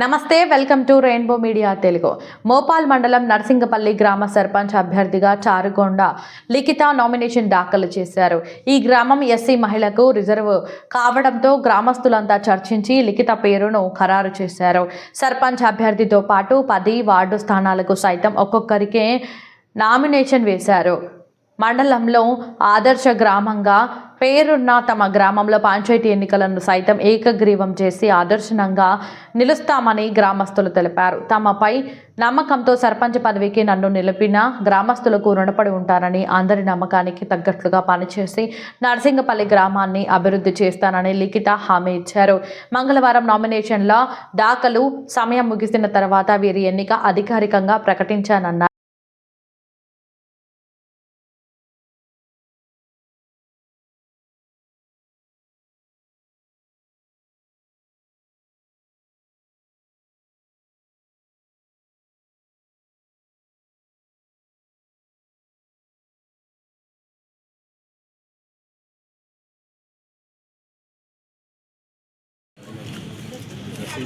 నమస్తే welcome to rainbow media Telugu. Mopal మండలం నర్సింగపల్లి గ్రామ సర్పంచ్ అభ్యర్థిగా చారుగొండ లిఖిత నామినేషన్ దాఖలు చేశారు. ఈ గ్రామం ఎస్సీ మహిళకు రిజర్వ్ కావడంతో గ్రామస్తులంతా చర్చించి లిఖిత పేరును ఖరారు చేశారు. సర్పంచ్ అభ్యర్థితో పాటు పది వార్డు స్థానాలకు సైతం ఒక్కొక్కరికే నామినేషన్ వేశారు. మండలంలో ఆదర్శ గ్రామంగా పేరున్న తమ గ్రామంలో పంచాయతీ ఎన్నికలను సైతం ఏకగ్రీవం చేసి ఆదర్శనంగా నిలుస్తామని గ్రామస్తులు తెలిపారు. తమపై నమ్మకంతో సర్పంచ్ పదవికి నన్ను నిలిపిన గ్రామస్తులకు రుణపడి ఉంటానని అందరి నమ్మకానికి తగ్గట్లుగా పనిచేసి నర్సింగపల్లి గ్రామాన్ని అభివృద్ధి చేస్తానని లిఖిత హామీ ఇచ్చారు. మంగళవారం నామినేషన్ల దాఖలు సమయం ముగిసిన తర్వాత వీరి ఎన్నిక అధికారికంగా ప్రకటించానన్నారు.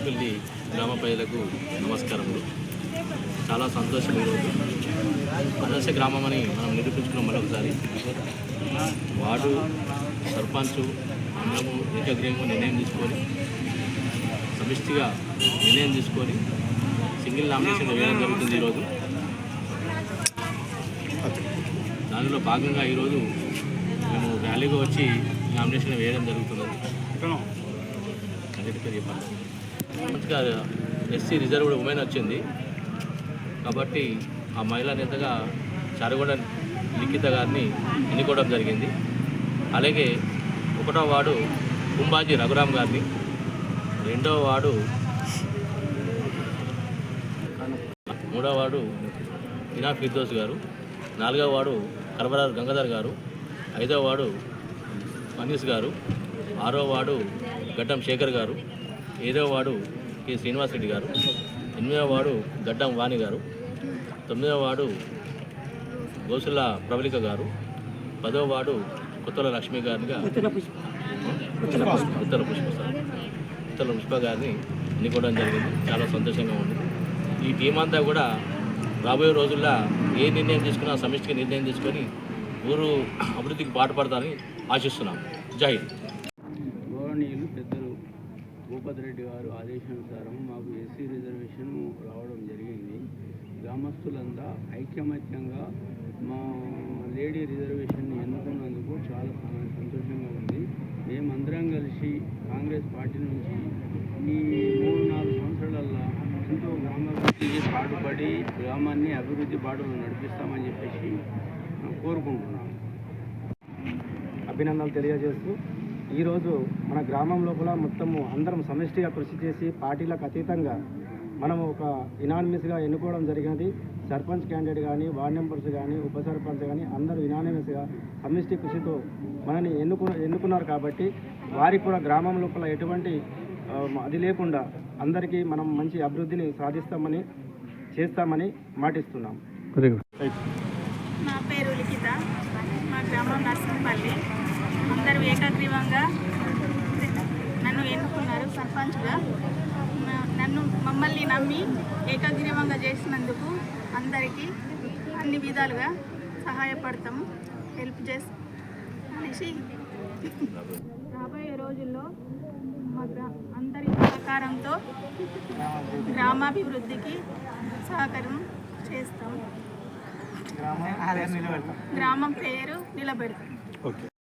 నర్సింపల్లి గ్రామ ప్రజలకు నమస్కారములు. చాలా సంతోషం ఈరోజు. ఆదర్శ గ్రామం అని మనం నిరూపించుకున్నాం మరొకసారి. వార్డు సర్పంచ్ అందరము ఏకగ్రీవంగా నిర్ణయం తీసుకొని సమిష్టిగా నిర్ణయం తీసుకొని సింగిల్ నామినేషన్ వేయడం జరుగుతుంది ఈరోజు. దానిలో భాగంగా ఈరోజు మేము ర్యాలీగా వచ్చి నామినేషన్ వేయడం జరుగుతున్నది. చెప్పాలి మంచిగా ఎస్సీ రిజర్వ్డ్ ఉమెన్ వచ్చింది. కాబట్టి ఆ మహిళా నేతగా చారుగొండ లిఖిత గారిని ఎన్నుకోవడం జరిగింది. అలాగే ఒకటో వాడు కుంబాజీ రఘురామ్ గారిని రెండో వాడు మూడో వాడు ఇనా ఫిర్దోస్ గారు నాలుగవ వాడు కరవరారు గంగాధర్ గారు ఐదవ వాడు మనీష్ గారు ఆరో వాడు గడ్డం శేఖర్ గారు ఏడవ వార్డు కె శ్రీనివాసరెడ్డి గారు ఎనిమిదవ వార్డు గడ్డం వాణి గారు తొమ్మిదవ వార్డు గోసుల ప్రబలిక గారు పదవ వార్డు కొత్తల లక్ష్మి గారిగా ఉత్తర పుష్ప. సార్. ఉత్తర పుష్ప గారిని ఎన్నుకోవడం జరిగింది. చాలా సంతోషంగా ఉంది. ఈ టీం అంతా కూడా రాబోయే రోజుల్లో ఏ నిర్ణయం తీసుకున్నా సమిష్టిగా నిర్ణయం తీసుకొని ఊరు అభివృద్ధికి పాటుపడతారని ఆశిస్తున్నాం. జై గ్రామస్తులంతా ఐకమత్యంగా మా లేడీ రిజర్వేషన్ని ఎన్నుకున్నందుకు చాలా సంతోషంగా ఉంది. మేమందరం కలిసి కాంగ్రెస్ పార్టీ నుంచి ఈ మూడు నాలుగు సంవత్సరాలల్లో ఎంతో గ్రామాభివృద్ధికి పాటుపడి గ్రామాన్ని అభివృద్ధి బాటలో నడిపిస్తామని చెప్పేసి కోరుకుంటున్నాను అభినందనలు తెలియజేస్తూ ఈరోజు మన గ్రామం లోపల మొత్తము అందరం సమిష్టిగా కృషి చేసి పార్టీలకు అతీతంగా మనం ఒక ఇనానిమస్గా ఎన్నుకోవడం జరిగినది. సర్పంచ్ క్యాండిడేట్ కానీ వార్డ్ మెంబర్స్ కానీ ఉప సర్పంచ్ కానీ అందరూ ఇనానిమస్గా సమిష్టి కృషితో మనని ఎన్నుకు ఎన్నుకున్నారు కాబట్టి వారికి కూడా గ్రామం లోపల ఎటువంటి అది లేకుండా అందరికీ మనం మంచి అభివృద్ధిని సాధిస్తామని చేస్తామని మాటిస్తున్నాం. నా పేరు లిఖిత. మా గ్రామం నర్సింపల్లి అందరూ ఏకగ్రీవంగా నన్ను ఎన్నుకున్నారు సర్పంచ్గా. మమ్మల్ని నమ్మి ఏకగ్రీవంగా చేసినందుకు అందరికీ అన్ని విధాలుగా సహాయపడతాము. హెల్ప్ చేసి అనేసి. రాబోయే రోజుల్లో మా గ్రా అందరి సహకారంతో గ్రామాభివృద్ధికి సహకారం చేస్తాం గ్రామం పేరు నిలబెడతాం.